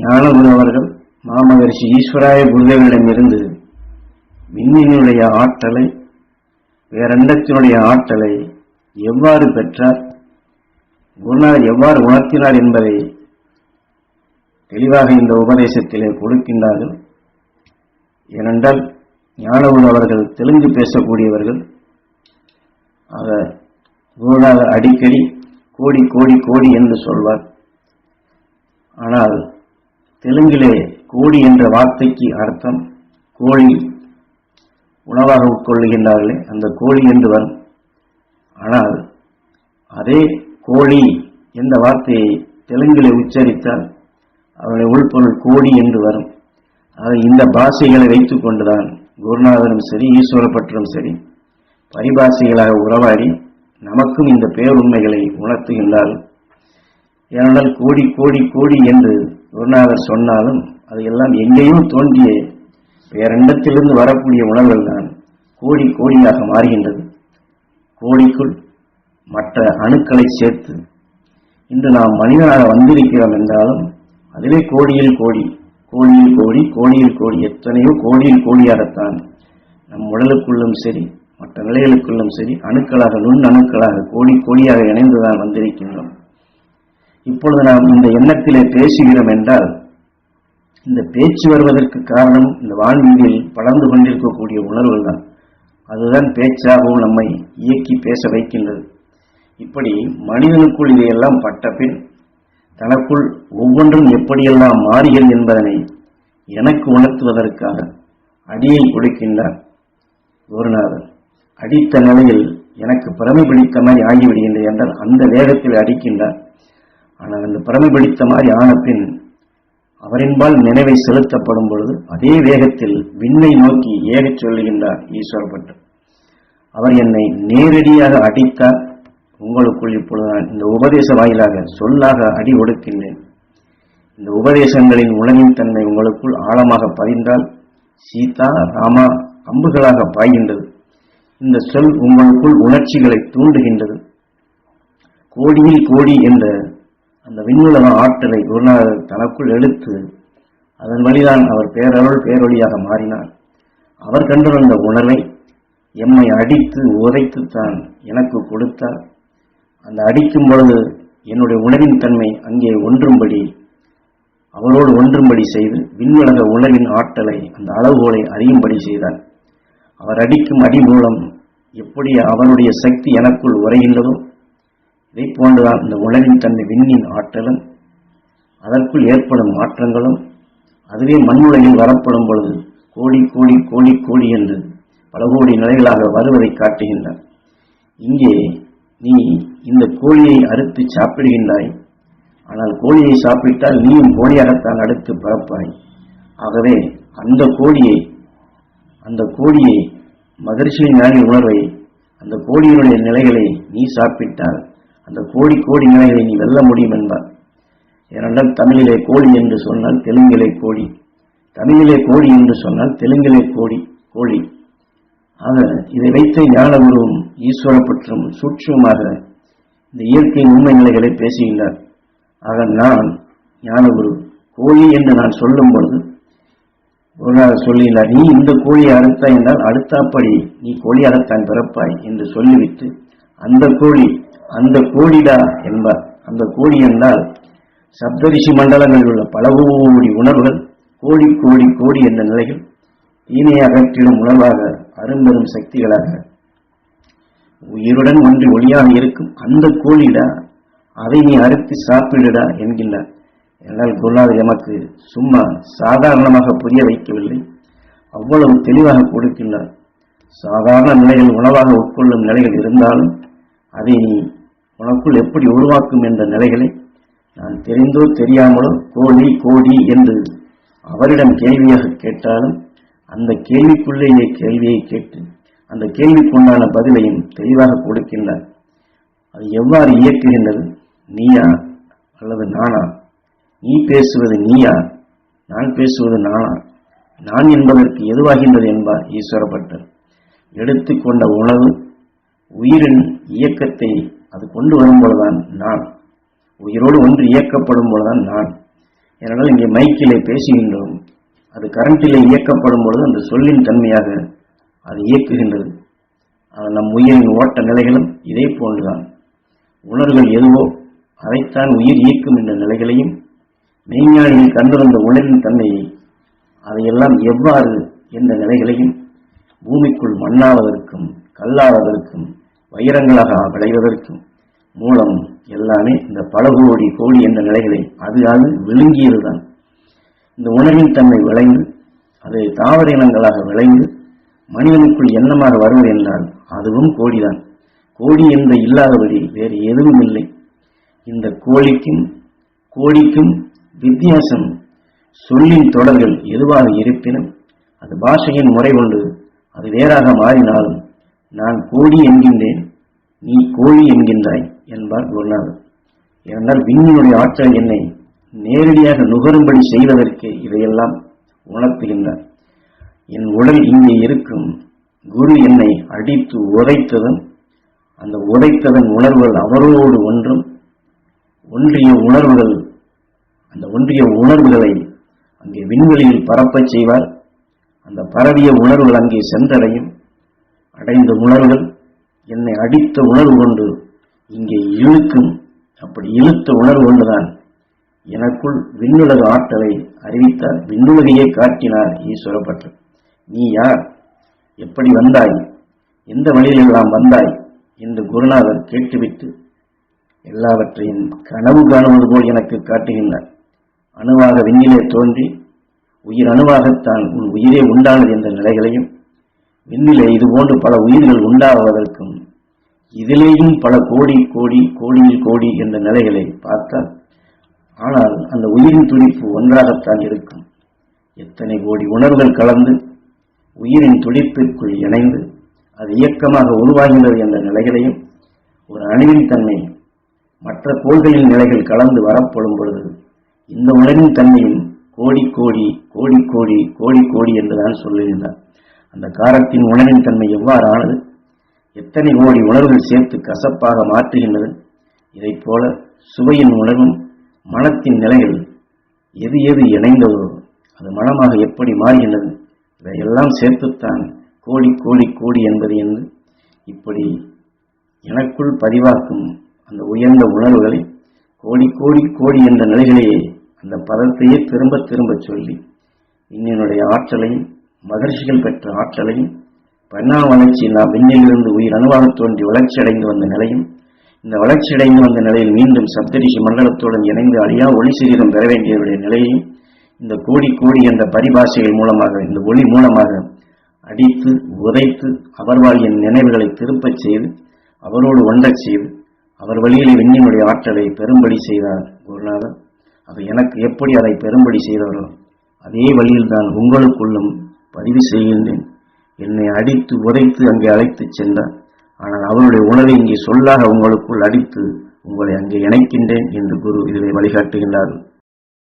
ஞானகுரு அவர்கள் மாமகரிஷி ஈஸ்வராய குருதேவனிடமிருந்து விண்ணினுடைய ஆற்றலை வேறண்டத்தினுடைய ஆற்றலை எவ்வாறு பெற்றார்? குருநாதர் எவ்வாறு உணர்த்தினார் என்பதை தெளிவாக இந்த உபதேசத்திலே கொடுக்கின்றார்கள். ஏனென்றால் ஞானகுரு அவர்கள் தெலுங்கு பேசக்கூடியவர்கள். ஆக குருநாதர் அடிக்கடி கோடி கோடி கோடி என்று சொல்வார். ஆனால் தெலுங்கிலே கோடி என்ற வார்த்தைக்கு அர்த்தம். கோழி உணவாக உட்கொள்ளுகின்றார்களே அந்த கோழி என்று வரும் ஆனால் அதே கோழி என்ற வார்த்தையை தெலுங்கிலே உச்சரித்தால் அவருடைய உள்பொருள் கோடி என்று வரும். அதை இந்த பாஷைகளை வைத்துக் கொண்டுதான் குருநாதரும் சரி ஈஸ்வரப்பட்டரும் சரி பரிபாஷைகளாக உறவாடி நமக்கும் இந்த பேருண்மைகளை உணர்த்துகின்றார்கள். ஏனென்றால் கோடி கோடி கோடி என்று குருநாதர் சொன்னாலும் அதையெல்லாம் எங்கேயும் தோன்றிய பேரண்டத்திலிருந்து வரக்கூடிய உணர்வுகள் தான் கோடி கோடியாக மாறுகின்றது. கோடிக்குள் மற்ற அணுக்களை சேர்த்து இன்று நாம் மனிதனாக வந்திருக்கிறோம் என்றாலும் அதிலே கோடியில் கோடி கோடியில் கோடி கோடியில் கோடி எத்தனையோ கோடியில் கோடியாகத்தான் நம் உடலுக்குள்ளும் சரி மற்ற நிலைகளுக்குள்ளும் சரி அணுக்களாக நுண் அணுக்களாக கோடி கோடியாக இணைந்துதான் வந்திருக்கின்றோம். இப்பொழுது நாம் இந்த எண்ணத்திலே பேசுகிறோம் என்றால் இந்த பேச்சு வருவதற்கு காரணம் இந்த வான்வீதியில் படர்ந்து கொண்டிருக்கக்கூடிய உணர்வுகள் தான். அதுதான் பேச்சாகவும் நம்மை இயக்கி பேச வைக்கின்றது. இப்படி மனிதனுக்குள் இதையெல்லாம் பட்ட பின் தனக்குள் ஒவ்வொன்றும் எப்படியெல்லாம் மாறுகிறது என்பதனை எனக்கு உணர்த்துவதற்காக அடியை கொடுக்கின்றார் குருநாதன் அடித்த நிலையில் எனக்கு பிரமை பிடித்த மாதிரி ஆகிவிடுகின்றது என்றால் அந்த வேகத்தில் அடிக்கின்றார். ஆனால் அந்த பிரமை பிடித்த மாதிரி ஆன பின் அவரின்பால் நினைவை செலுத்தப்படும் பொழுது அதே வேகத்தில் விண்ணை நோக்கி ஏகச் சொல்லுகின்றார் ஈஸ்வரப்பட்டு அவர் என்னை நேரடியாக அடித்தார். உங்களுக்குள் இப்பொழுது நான் இந்த உபதேச வாயிலாக சொல்லாக அடி ஒடுக்கின்றேன். இந்த உபதேசங்களின் உணவின் தன்மை உங்களுக்குள் ஆழமாக பதிந்தால் சீதா ராமா அம்புகளாக பாய்கின்றது. இந்த சொல் உங்களுக்குள் உணர்ச்சிகளை தூண்டுகின்றது. கோடியில் கோடி என்ற அந்த விண்ணுலக ஆற்றலை குருநாதர் தனக்குள் எடுத்து அதன் வழிதான் அவர் பேரருள் பேரொழியாக மாறினார். அவர் கண்டுணர்ந்த உணர்வை எம்மை அடித்து உதைத்துத்தான் எனக்கு கொடுத்தார். அந்த அடிக்கும் பொழுது என்னுடைய உணவின் தன்மை அங்கே ஒன்றும்படி அவரோடு ஒன்றும்படி செய்து விண்ணுலக உணவின் ஆற்றலை அந்த அளவுகோலை அறியும்படி செய்தார். அவர் அடிக்கும் அடி மூலம் எப்படி அவருடைய சக்தி எனக்குள் உரைகின்றதோ போன்றதால் இந்த உணவின் தன்மை விண்ணின் ஆற்றலும் அதற்குள் ஏற்படும் மாற்றங்களும் அதுவே மண்ணுலகில் வரப்படும் பொழுது கோடி கோடி கோடி கோடி என்று பல கோடி நிலைகளாக வருவதை காட்டுகின்றார் இங்கே நீ இந்த கோழியை அறுத்து சாப்பிடுகின்றாய். ஆனால் கோழியை சாப்பிட்டால் நீயும் கோழியாகத்தான் அடுத்து பிறப்பாய். ஆகவே அந்த கோழியை அந்த கோழியை மகர்ஷியின் ஞானி உணர்வை அந்த கோழியினுடைய நிலைகளை நீ சாப்பிட்டால் அந்த கோடி கோடி நிலைகளை நீ வெல்ல முடியும் என்பார். ஏனென்றால் தமிழிலே கோழி என்று சொன்னால் தெலுங்கிலே கோழி தமிழிலே கோழி என்று சொன்னால் தெலுங்கிலே கோடி கோழி. ஆக இதை வைத்து ஞானகுருவும் ஈஸ்வரப்பற்றும் சூட்சமாக இந்த இயற்கை உண்மை நிலைகளை பேசுகின்றார். ஆக நான் ஞானகுரு கோழி என்று நான் சொல்லும் பொழுது ஒரு நாள் சொல்லுகிறார் நீ இந்த கோழியை அறுத்தாய் என்றால் அடுத்தாப்படி நீ கோழி அறுத்தான் பிறப்பாய் என்று சொல்லிவிட்டு அந்த கோழி அந்த கோழிடா என்பார். அந்த கோழி என்றால் சப்தரிஷி மண்டலங்களில் உள்ள பல கோடி உணர்வுகள் கோடி கோடி கோடி என்ற நிலையில் தீமையை அகற்றிடும் உணர்வாக அரும்பெரும் சக்திகளாக உயிருடன் ஒன்றி ஒளியாக இருக்கும் அந்த கோழிடா அதை நீ அறுத்து சாப்பிடுடா என்கின்றார். என்னால் குருநாதர் எமக்கு சும்மா சாதாரணமாக புரிய வைக்கவில்லை. அவ்வளவு தெளிவாக கொடுக்கின்றார். சாதாரண நிலையில் உணவாக உட்கொள்ளும் நிலைகள் இருந்தாலும் அதை நீ உனக்குள் எப்படி உருவாக்கும் என்ற நிலைகளை நான் தெரிந்தோ தெரியாமலோ கோழி கோடி என்று அவரிடம் கேள்வியாக கேட்டாலும் அந்த கேள்விக்குள்ளேயே கேள்வியை கேட்டு அந்த கேள்விக்குண்டான பதிலையும் தெளிவாக கொடுக்கின்றார். அது எவ்வாறு இயக்குகின்றது? நீயா அல்லது நானா? நீ பேசுவது நீயா? நான் பேசுவது நானா? நான் என்பதற்கு எதுவாகின்றது என்பார் ஈஸ்வரப்பட்டர் எடுத்துக்கொண்ட உணவு உயிரின் இயக்கத்தை அது கொண்டு வரும்போதுதான் நான். உயிரோடு ஒன்று இயக்கப்படும் பொழுதுதான் நான். ஏனென்றால் இங்கே மைக்கிலே பேசுகின்றோம். அது கரண்டிலே இயக்கப்படும் பொழுது அந்த சொல்லின் தன்மையாக அது இயக்குகின்றது. அது நம் உயிரின் ஓட்ட நிலைகளும் இதே போன்றுதான். உணர்வுகள் எதுவோ அதைத்தான் உயிர் இயக்கும் என்ற நிலைகளையும் மெய்ஞானியில் கண்டிருந்த உணரின் தன்மையை அதையெல்லாம் எவ்வாறு என்ற நிலைகளையும் பூமிக்குள் மண்ணாவதற்கும் கல்லாவதற்கும் வைரங்களாக விளைவதற்கும் மூலம் எல்லாமே இந்த பல கோடி கோடி என்ற நிலைகளை அது அது விழுங்கியதுதான். இந்த உணவின் தன்மை விளைந்து அது தாவர இனங்களாக விளைந்து மனிதனுக்குள் எண்ணமாக வருவது என்றால் அதுவும் கோடிதான். கோடி என்று இல்லாதபடி வேறு எதுவும் இல்லை. இந்த கோழிக்கும் கோடிக்கும் வித்தியாசம் சொல்லின் தொடர்கள் எதுவாக இருப்பினும் அது பாஷையின் முறை கொண்டு அது வேறாக மாறினாலும் நான் கோழி என்கின்றேன் நீ கோழி என்கின்றாய் என்பார் குருநாதர். ஏனென்றால் விண்ணினுடைய ஆற்றல் என்னை நேரடியாக நுகரும்படி செய்வதற்கு இதையெல்லாம் உணர்த்துகின்றார். என் உடல் இங்கே இருக்கும். குரு என்னை அடித்து உதைத்ததும் அந்த உதைத்ததன் உணர்வுகள் அவரோடு ஒன்றும் ஒன்றிய உணர்வுகள் அந்த ஒன்றிய உணர்வுகளை அங்கே விண்வெளியில் பரப்பச் செய்வார். அந்த பரவிய உணர்வுகள் அங்கே சென்றடையும். அடைந்த உணர்வுகள் என்னை அடித்த உணர்வு கொண்டு இங்கே இழுக்கும் அப்படி இழுத்த உணர்வு கொண்டுதான் எனக்குள் விண்ணுலக ஆற்றலை அறிவித்தார் விண்ணுலகையே காட்டினார் ஈஸ்வரப்பட்டர் நீ யார்? எப்படி வந்தாய்? எந்த வழியிலெல்லாம் வந்தாய்? என்று குருநாதர் கேட்டுவிட்டு எல்லாவற்றையும் கனவு காணுவது போல் எனக்கு காட்டுகின்றார். அணுவாக விண்ணிலே தோன்றி உயிர் அணுவாகத்தான் உன் உயிரே உண்டானது என்ற நிலைகளையும் விண்ணிலே இதுபோன்று பல உயிர்கள் உண்டாவதற்கும் இதிலேயும் பல கோடி கோடி கோடியில் கோடி என்ற நிலைகளை பார்த்தால் ஆனால் அந்த உயிரின் துடிப்பு ஒன்றாகத்தான் இருக்கும். எத்தனை கோடி உணர்வுகள் கலந்து உயிரின் துடிப்பிற்குள் இணைந்து அது இயக்கமாக உருவாகின்றது என்ற நிலைகளையும் ஒரு அணுவின் தன்மை மற்ற கோள்களின் நிலைகள் கலந்து வரப்படும் பொழுது இந்த உணவின் தன்மையும் கோடி கோடி கோடி கோடி கோடி கோடி என்றுதான் சொல்லியிருந்தார் அந்த காரத்தின் உணவின் தன்மை எவ்வாறு ஆனது எத்தனை கோடி உணர்வுகள் சேர்த்து கசப்பாக மாற்றுகின்றது இதைப் போல சுவையின் உணர்வும் மனத்தின் நிலைகள் எது எது இணைந்ததோ அது மனமாக எப்படி மாறுகின்றது? இதையெல்லாம் சேர்த்துத்தான் கோடி கோடி கோடி என்பது என்று இப்படி எனக்குள் பதிவாக்கும் அந்த உயர்ந்த உணர்வுகளை கோடி கோடி கோடி என்ற நிலைகளையே அந்த பதத்தையே திரும்ப திரும்ப சொல்லி இன்னினுடைய ஆற்றலையும் மகர்ஷிகள் பெற்ற ஆற்றலையும் பன்னா வளர்ச்சியில் விண்ணிலிருந்து உயிர் அணுவாக தோன்றி வளர்ச்சி அடைந்து வந்த நிலையும் இந்த வளர்ச்சி அடைந்து வந்த நிலையில் மீண்டும் சப்தரிஷி மண்டலத்துடன் இணைந்து அழியா ஒளி சரீரம் பெற வேண்டியவருடைய நிலையையும் இந்த கோடி கோடி என்ற பரிபாஷைகள் மூலமாக இந்த ஒளி மூலமாக அடித்து உதைத்து அவர் வாழ்வின் நினைவுகளை திருப்பச் செய்து அவரோடு ஒன்றச் செய்து அவர் வழியிலே விண்ணினுடைய ஆற்றலை பெரும்படி செய்தார் குருநாதர். அவை எனக்கு எப்படி அதை பெரும்படி செய்தாரோ அதே வழியில்தான் உங்களுக்குள்ளும் பதிவு செய்கின்றேன். என்னை அடித்து உதைத்து அங்கே அழைத்துச் சென்றார். ஆனால் அவருடைய உணவை இங்கே சொல்லாக உங்களுக்குள் அடித்து உங்களை அங்கே இணைக்கின்றேன் என்று குரு இதிலே வழிகாட்டுகின்றார்கள்.